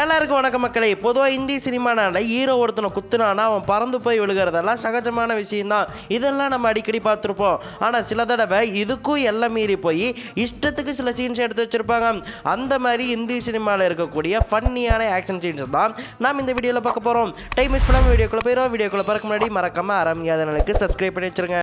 எல்லாருக்கும் வணக்கம் மக்களே. பொதுவாக இந்தி சினிமானால ஹீரோ ஒருத்தனை குத்துனானா அவன் பறந்து போய் விழுகிறதெல்லாம் சகஜமான விஷயம்தான். இதெல்லாம் நம்ம அடிக்கடி பார்த்துருப்போம். ஆனால் சில தடவை இதுக்கும் எல்லாம் மீறி போய் இஷ்டத்துக்கு சில சீன்ஸ் எடுத்து வச்சுருப்பாங்க. அந்த மாதிரி இந்தி சினிமாவில் இருக்கக்கூடிய ஃபன்னியான ஆக்ஷன் சீன்ஸ் தான் நாம் இந்த வீடியோவில் பார்க்க போகிறோம் டைம் மிஸ் பண்ணாமல் வீடியோக்குள்ள போயிடும் வீடியோக்குள்ளே பார்க்க முன்னாடி மறக்காம அரமியாதனுக்கு சப்ஸ்கிரைப் பண்ணி வச்சுருங்க.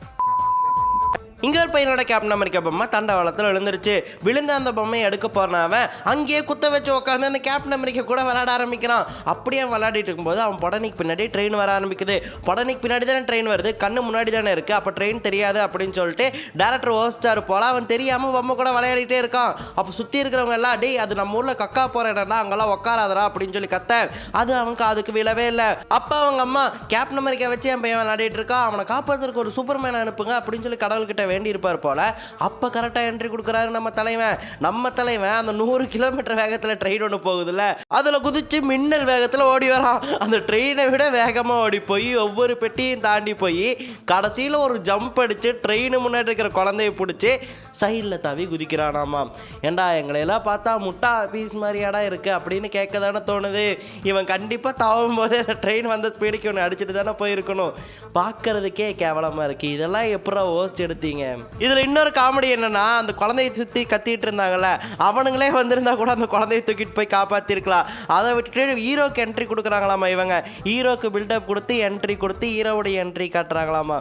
இங்கே ஒரு பையனோட கேப்டன் அமெரிக்கா பொம்மை தண்டவாளத்தில் விழுந்துருச்சு. விழுந்த அந்த பொம்மையை எடுக்க போறான் அவன். அங்கேயே குத்த வச்சு உட்காந்து அந்த கேப்டன் அமெரிக்கா கூட விளையாட ஆரம்பிக்கிறான். அப்படியே அவன் விளையாடிட்டு இருக்கும்போது அவன் படனிக்கு பின்னாடி ட்ரெயின் வர ஆரம்பிக்குது. படனிக்கு பின்னாடி தானே ட்ரெயின் வருது. கண்ணு முன்னாடி தானே இருக்குது அப்போ ட்ரெயின் தெரியாது அப்படின்னு சொல்லிட்டு டேரக்டர் ஓசிச்சார் போல அவன் தெரியாமல் பொம்மை கூட விளையாடிட்டே இருக்கான். அப்போ சுற்றி இருக்கிறவங்க எல்லாம் டேய் அது நம்ம ஊரில் கக்கா போகிற இடம்டா அங்கெல்லாம் உட்காராதரா அப்படின்னு சொல்லி கத்த. அது அவனுக்கு அதுக்கு விழவே இல்லை. அப்போ அவங்க அம்மா கேப்டன் அமெரிக்கா வச்சு என் பையன் விளையாடிட்டு இருக்கான். அவனை காப்பாற்றுறதுக்கு ஒரு சூப்பர்மேன் அனுப்புங்க அப்படின்னு சொல்லி கடவுள்கிட்ட வேண்டியிருப்பார் போல. அப்போ கரெக்டாக என்ட்ரி கொடுக்குறாரு நம்ம தலைவன். நம்ம தலைவன் அந்த நூறு கிலோமீட்டர் வேகத்தில் ட்ரெயின் ஒன்று போகுதுல்ல. அதில் குதிச்சு மின்னல் வேகத்தில் ஓடி வரான். அந்த ட்ரெயினை விட வேகமாக ஓடி போய் ஒவ்வொரு பெட்டியும் தாண்டி போய் கடைசியில் ஒரு ஜம்ப் அடித்து ட்ரெயின் முன்னாடி இருக்கிற குழந்தைய பிடிச்சி சைடில் தவி குதிக்கிறானாமா. ஏண்டா எங்களை எல்லாம் பார்த்தா முட்டா பீஸ் மாதிரியாடா இருக்குது அப்படின்னு கேட்க தானே தோணுது. இவன் கண்டிப்பாக தாவும் போதே அந்த ட்ரெயின் வந்த ஸ்பீடுக்கு இவனை அடிச்சுட்டு தானே போயிருக்கணும். பார்க்கறதுக்கே கேவலமாக இருக்குது இதெல்லாம் எப்படா ஓஸ்ட் எடுத்தீங்க? இதில் இன்னொரு காமெடி என்னென்னா அந்த குழந்தைய சுற்றி கத்திட்டு இருந்தாங்கல்ல அவனுங்களே வந்திருந்தா கூட அந்த குழந்தைய தூக்கிட்டு போய் காப்பாற்றிருக்கலாம் அதை விட்டுட்டு ஹீரோக்கு என்ட்ரி கொடுக்குறாங்களாமா இவங்க? ஹீரோக்கு பில்டப் கொடுத்து என்ட்ரி கொடுத்து ஹீரோவுடைய என்ட்ரி காட்டுறாங்களாமா?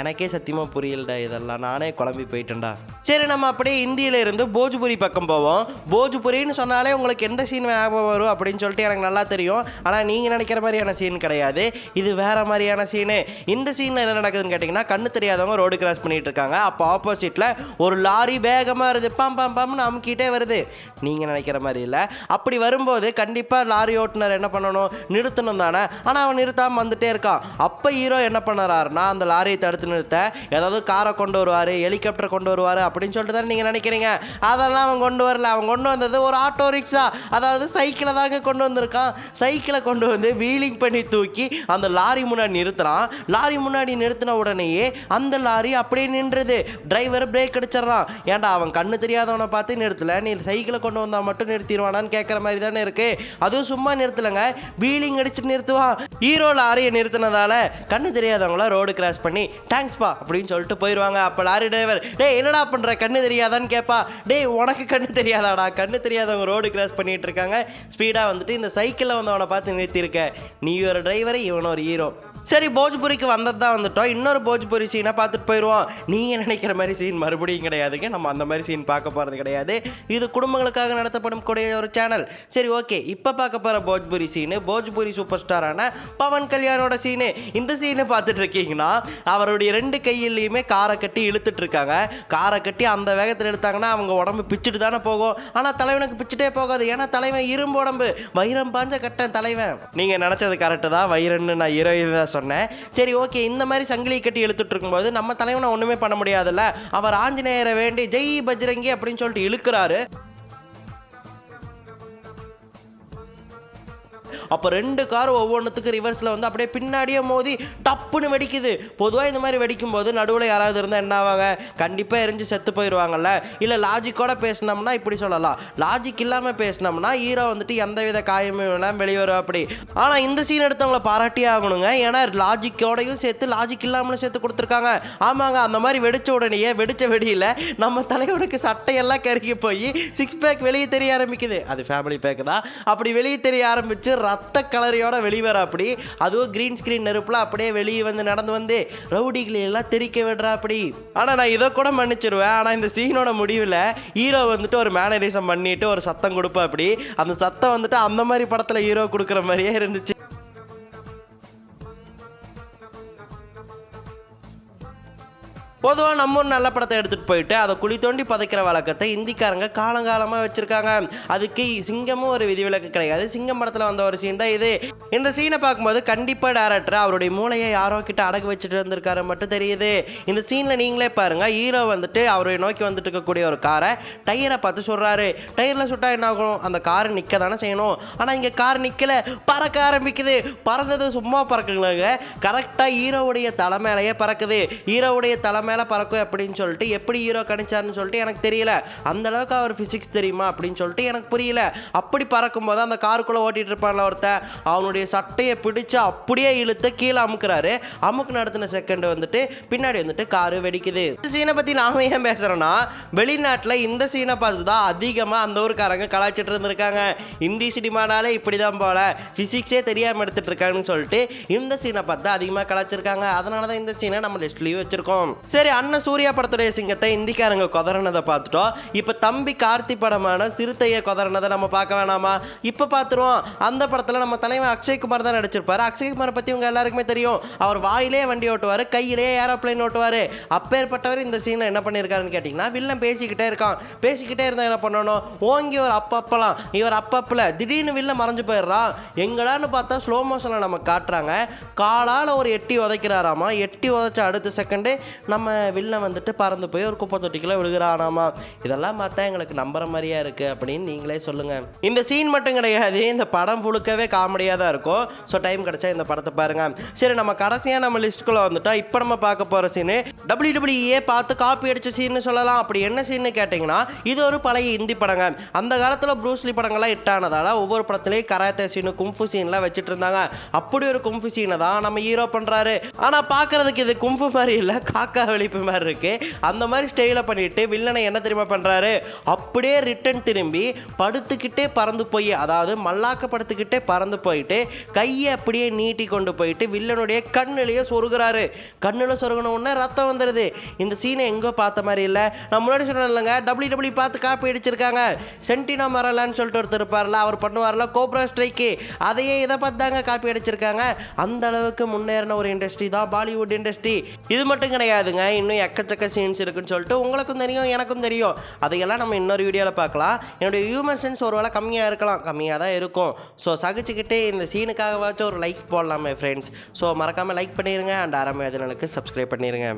எனக்கே சத்தியமாக புரியலடா இதெல்லாம். நானே குழம்பி போயிட்டேன்டா. சரி நம்ம அப்படியே இந்தியில இருந்து போஜ்புரி பக்கம் போவோம். போஜ்புரின்னு சொன்னாலே உங்களுக்கு எந்த சீன் ஞாபகம் வரும் அப்படின்னு சொல்லிட்டு எனக்கு நல்லா தெரியும். ஆனால் நீங்கள் நினைக்கிற மாதிரியான சீன் கிடையாது. இது வேற மாதிரியான சீனு இந்த சீனில் என்ன நடக்குதுன்னு கேட்டிங்கன்னா கண்ணு தெரியாதவங்க ரோடு கிராஸ் பண்ணிட்டு இருக்காங்க. அப்போ ஆப்போசிட்டில் ஒரு லாரி வேகமாக வருது. பாம் பாம் பம்னு அமுக்கிட்டே வருது. நீங்கள் நினைக்கிற மாதிரி இல்லை. அப்படி வரும்போது கண்டிப்பாக லாரி ஓட்டுநர் என்ன பண்ணணும்? நிறுத்தணும் தானே. ஆனால் அவன் நிறுத்தாமல் வந்துட்டே இருக்கான். அப்போ ஹீரோ என்ன பண்ணுறாருன்னா அந்த லாரியை தடுத்து நிறுத்த ஏதாவது காரை கொண்டு வருவார் ஹெலிகாப்டர் கொண்டு வருவார் அப்படி அப்படின்னு சொல்லிட்டு தானே நீங்க நினைக்கிறீங்க? அதெல்லாம் அவன் கொண்டு வரல. அவன் கொண்டு வந்தது ஒரு ஆட்டோ ரிக்ஷா அதாவது சைக்கிளை தாங்க கொண்டு வந்திருக்கான். சைக்கிளை கொண்டு வந்து வீலிங் பண்ணி தூக்கி அந்த லாரி முன்னாடி நிறுத்துறான். லாரி முன்னாடி நிறுத்தின உடனேயே அந்த லாரி அப்படியே நின்றுது. டிரைவர் பிரேக் அடிச்சிடறான். ஏன்டா அவன் கண்ணு தெரியாதவனை பார்த்து நிறுத்தல? நீ சைக்கிளை கொண்டு வந்தால் மட்டும் நிறுத்திடுவானான்னு கேட்குற மாதிரி தானே இருக்கு. அதுவும் சும்மா நிறுத்தலைங்க. வீலிங் அடிச்சு நிறுத்துவான். ஹீரோ லாரியை நிறுத்தினதால கண்ணு தெரியாதவங்கள ரோடு கிராஸ் பண்ணி தேங்க்ஸ்பா அப்படின்னு சொல்லிட்டு போயிடுவாங்க அப்போ லாரி டிரைவர் டேய் என்னடா பண்ணுற கண்ணு தெரியாதான்னு கேட்பா டேய் உனக்கு கண்ணு தெரியாதாடா? கண்ணு தெரியாதவங்க ரோடு கிராஸ் பண்ணிட்டு இருக்காங்க. ஸ்பீடாக வந்துட்டு இந்த சைக்கிளில் வந்து அவனை பார்த்து நிறுத்தியிருக்க. நீ ஒரு டிரைவர் இவன் ஒரு ஹீரோ சரி போஜ்புரிக்கு வந்தது தான் வந்துட்டோம். இன்னொரு போஜ்புரி சீனை பார்த்துட்டு போயிடுவோம் நீங்கள் நினைக்கிற மாதிரி சீன் மறுபடியும் கிடையாதுங்க. நம்ம அந்த மாதிரி சீன் பார்க்க போகிறது கிடையாது. இது குடும்பங்களுக்காக நடத்தப்படும் கூடிய ஒரு சேனல் சரி ஓகே இப்போ பார்க்க போகிற போஜ்புரி சீனு போஜ்புரி சூப்பர் ஸ்டாரான பவன் கல்யாணோட சீனு இந்த சீனை பார்த்துட்டு இருக்கீங்கன்னா அவருடைய ரெண்டு கையிலையுமே காரை கட்டி இழுத்துட்டு இருக்காங்க. காரை கட்டி அந்த வேகத்தில் எடுத்தாங்கன்னா அவங்க உடம்பு பிச்சுட்டு தானே போகும். ஆனால் தலைவனுக்கு பிச்சுட்டே போகாது. ஏன்னா தலைவன் இரும்பு உடம்பு. வைரம் பாஞ்ச கட்டன் தலைவன். நீங்கள் நினச்சது கரெக்டு தான். வைரன்னு நான் ஹீரோயின் தான் சொன்னேன். சரி ஓகே இந்த மாதிரி சங்கிலி கட்டி இழுத்துட்டு இருக்கும்போது நம்ம தலைவனை ஒன்றுமே பண்ண முடியாதுல்ல? அவர் ஆஞ்சநேயரை வேண்டி ஜெய் பஜ்ரங்கி அப்படின்னு சொல்லிட்டு இழுக்கிறாரு. அப்போ ரெண்டு கார் ஒவ்வொன்றுத்துக்கு ரிவர்ஸில் வந்து அப்படியே பின்னாடியே மோதி டப்புன்னு வெடிக்குது. பொதுவாக இந்த மாதிரி வெடிக்கும் போது நடுவில் யாராவது இருந்தால் என்ன ஆவாங்க? கண்டிப்பாக எரிஞ்சு செத்து போயிடுவாங்கல்ல இல்லை லாஜிக்கோட பேசினோம்னா இப்படி சொல்லலாம். லாஜிக் இல்லாமல் பேசினோம்னா ஹீரோ வந்துட்டு எந்த வித காயமும் இல்லாமல் வெளியே வரும் அப்படி. ஆனால் இந்த சீன் எடுத்தவங்கள பாராட்டியே ஆகணுங்க. ஏன்னா லாஜிக்கோடையும் சேர்த்து லாஜிக் இல்லாமலும் சேர்த்து கொடுத்துருக்காங்க. ஆமாங்க அந்த மாதிரி வெடிச்ச உடனேயே வெடிச்ச வெடியில் நம்ம தலைவனுக்கு சட்டையெல்லாம் கருகி போய் சிக்ஸ் பேக் வெளியே தெரிய ஆரம்பிக்குது. அது ஃபேமிலி பேக் தான். அப்படி வெளியே தெரிய ஆரம்பிச்சு ரத்த கலரியோட வெளிவர அப்படி அதுவும் கிரீன் ஸ்கிரீன் நெருப்புல அப்படியே வெளியே வந்து நடந்து வந்து ரவுடிகளை எல்லாம் தெரிக்க விடுறா அப்படி ஆனா நான் இதை கூட மன்னிச்சிருவேன். ஆனா இந்த சீனோட முடிவில் ஹீரோ வந்துட்டு ஒரு மேனரிசம் பண்ணிட்டு ஒரு சத்தம் கொடுப்பா அப்படி அந்த சத்தம் வந்துட்டு அந்த மாதிரி படத்துல ஹீரோ கொடுக்குற மாதிரியே இருந்துச்சு. பொதுவாக நம்ம ஒரு நல்ல படத்தை எடுத்துகிட்டு போயிட்டு அதை குழி தோண்டி புதைக்கிற வழக்கத்தை இந்திக்காரங்க காலங்காலமாக வச்சுருக்காங்க. அதுக்கு சிங்கமும் ஒரு விதிவிலக்கு கிடையாது. சிங்கம் படத்தில் வந்த ஒரு சீன் தான் இது. இந்த சீனை பார்க்கும்போது கண்டிப்பாக டேரக்டர் அவருடைய மூளையை யாரோ கிட்ட அடகு வச்சுட்டு இருந்திருக்காரு மட்டும் தெரியுது. இந்த சீனில் நீங்களே பாருங்கள் ஹீரோ வந்துட்டு அவரை நோக்கி வந்துட்டு இருக்கக்கூடிய ஒரு காரை டயரை பார்த்து சொல்கிறாரு டயரில் சுட்டா என்ன ஆகும்? அந்த கார் நிற்க தானே செய்யணும். ஆனால் இங்கே கார் நிற்கலை பறக்க ஆரம்பிக்குது. பறந்தது சும்மா பறக்குங்களாங்க கரெக்டாக ஹீரோவுடைய தலை மேலேயே பறக்குது. ஹீரோவுடைய தலைமை மேலே பறக்கும் அப்படின்னு சொல்லிட்டு எப்படி ஹீரோ கணிச்சார்னு சொல்லிட்டு எனக்கு தெரியல. அந்த அளவுக்கு அவர் ஃபிசிக்ஸ் தெரியுமா அப்படின்னு சொல்லிட்டு எனக்கு புரியல. அப்படி பறக்கும்போது அந்த காருக்குள்ளே ஓட்டிட்டு இருப்பான்ல ஒருத்தன். அவனுடைய சட்டையை பிடிச்சு அப்படியே இழுத்து கீழே அமுக்குறாரு. அமுக்கு நடத்தின செகண்ட் வந்துட்டு பின்னாடி வந்துட்டு காரு வெடிக்குது. இந்த சீனை பற்றி நாம ஏன் பேசுகிறோன்னா வெளிநாட்டில் இந்த சீனை பார்த்து தான் அதிகமாக அந்த ஊருக்காரங்க கலாச்சிட்டு இருந்திருக்காங்க. இந்தி சினிமானாலே இப்படி தான் போல ஃபிசிக்ஸே தெரியாமல் எடுத்துட்டு இருக்காங்கன்னு சொல்லிட்டு இந்த சீனை பார்த்து அதிகமாக கலாச்சிருக்காங்க அதனால தான் இந்த சீனை நம்ம லிஸ்ட்லேயும் வச்சிருக்கோம். சரி அண்ணன் சூர்யா படத்துடைய சிங்கத்தை இந்திக்காரங்க கொதறனதை பார்த்துட்டோம். இப்போ தம்பி கார்த்தி படமான சிறுத்தையை கொதறனதை நம்ம பார்க்க வேணாமா? இப்போ பார்த்துருவோம். அந்த படத்தில் நம்ம தலைவன் அக்ஷய்குமார் தான் நடிச்சிருப்பாரு. அக்ஷய்குமாரை பற்றி உங்கள் எல்லாருக்குமே தெரியும். அவர் வாயிலே வண்டி ஓட்டுவார் கையிலே ஏரோப்ளேன் ஓட்டுவார். அப்பேற்பட்டவர் இந்த சீனில் என்ன பண்ணியிருக்காருன்னு கேட்டிங்கன்னா வில்லன் பேசிக்கிட்டே இருக்கான். பேசிக்கிட்டே இருந்தால் என்ன பண்ணணும்? ஓங்கி ஒரு அப்பப்பலாம் இவர் அப்பப்பில் திடீர்னு வில்ல மறைஞ்சு போயிடுறான். எங்கடான்னு பார்த்தா ஸ்லோ மோஷனில் நம்ம காட்டுறாங்க. காலால் ஒரு எட்டி உதைக்கிறாராமா? எட்டி உதைச்ச அடுத்த செகண்டு நம்ம வெளில வந்துட்டு பறந்து போய் ஒரு குப்பை தொட்டிக்குள்ள விழுகிறானாமா? இதெல்லாம் பார்த்தா எங்களுக்கு நம்புற மாதிரியா இருக்கு அப்படின்னு நீங்களே சொல்லுங்க. இந்த சீன் மட்டும் கிடையாது. இந்த படம் முழுக்கவே காமெடியாக தான் இருக்கும். ஸோ டைம் கிடைச்சா இந்த படத்தை பாருங்க. சரி நம்ம கடைசியாக நம்ம லிஸ்ட்டுக்குள்ள வந்துட்டோம் இப்போ நம்ம பார்க்க போகிற சீனு டபிள்யூ பார்த்து காப்பி அடிச்ச சீன்னு சொல்லலாம். அப்படி என்ன சீன்னு கேட்டிங்கன்னா இது ஒரு பழைய இந்தி படங்க. அந்த காலத்தில் ப்ரூஸ்லி படங்கள்லாம் ஹிட் ஆனதால ஒவ்வொரு படத்துலையும் கராத்தே சீனு கும்ஃபு சீன்லாம் வச்சுட்டு இருந்தாங்க. அப்படி ஒரு கும்ஃபு சீனை தான் நம்ம ஹீரோ பண்ணுறாரு ஆனால் பார்க்கறதுக்கு இது கும்ஃபு மாதிரி இல்லை காக்கா வெளிப்பு மாதிரி இருக்கு. அந்த மாதிரி ஸ்டைல பண்ணிட்டு வில்லனை என்ன தெரியுமா பண்ணுறாரு அப்படியே ரிட்டன் திரும்பி படுத்துக்கிட்டே பறந்து போய் அதாவது மல்லாக்க படுத்துக்கிட்டே பறந்து போயிட்டு கையை அப்படியே நீட்டி கொண்டு போயிட்டு வில்லனுடைய கண்ணிலேயே சொருகிறாரு. கண்ணில் சொருகின உடனே ரத்தம் வந்துடுது இந்த சீனை எங்கோ பார்த்த மாதிரி இல்லை. நான் முன்னாடி சொன்னேன் இல்லைங்க டபிள்யூ டபிள்யூ பார்த்து காப்பி அடிச்சிருக்காங்க. சென்டினா மரலான்னு சொல்லிட்டு ஒருத்தர் இருப்பார்ல அவர் பண்ணுவார்ல கோப்ரா ஸ்ட்ரைக்கு அதையே இதை பார்த்து தாங்க காப்பி அடிச்சிருக்காங்க. அந்த அளவுக்கு முன்னேறின ஒரு இண்டஸ்ட்ரி தான் பாலிவுட் இண்டஸ்ட்ரி இது மட்டும் கிடையாதுங்க. இன்னும் எக்கச்சக்க சீன்ஸ் இருக்குன்னு சொல்லிட்டு உங்களுக்கும் தெரியும் எனக்கும் தெரியும். அதையெல்லாம் நம்ம இன்னொரு வீடியோவில் பார்க்கலாம். என்னுடைய ஹியூமன் சென்ஸ் ஒரு வேளை கம்மியாக இருக்கலாம். கம்மியாக தான் இருக்கும். ஸோ சகிச்சுக்கிட்டு இந்த சீனுக்காகவாச்சும் ஒரு லைக் போடலாமே ஃப்ரெண்ட்ஸ் ஸோ மறக்காமல் லைக் பண்ணிடுங்க அண்ட் ஆரம்பி அதனுக்கு சப்ஸ்கிரைப் பண்ணிடுங்க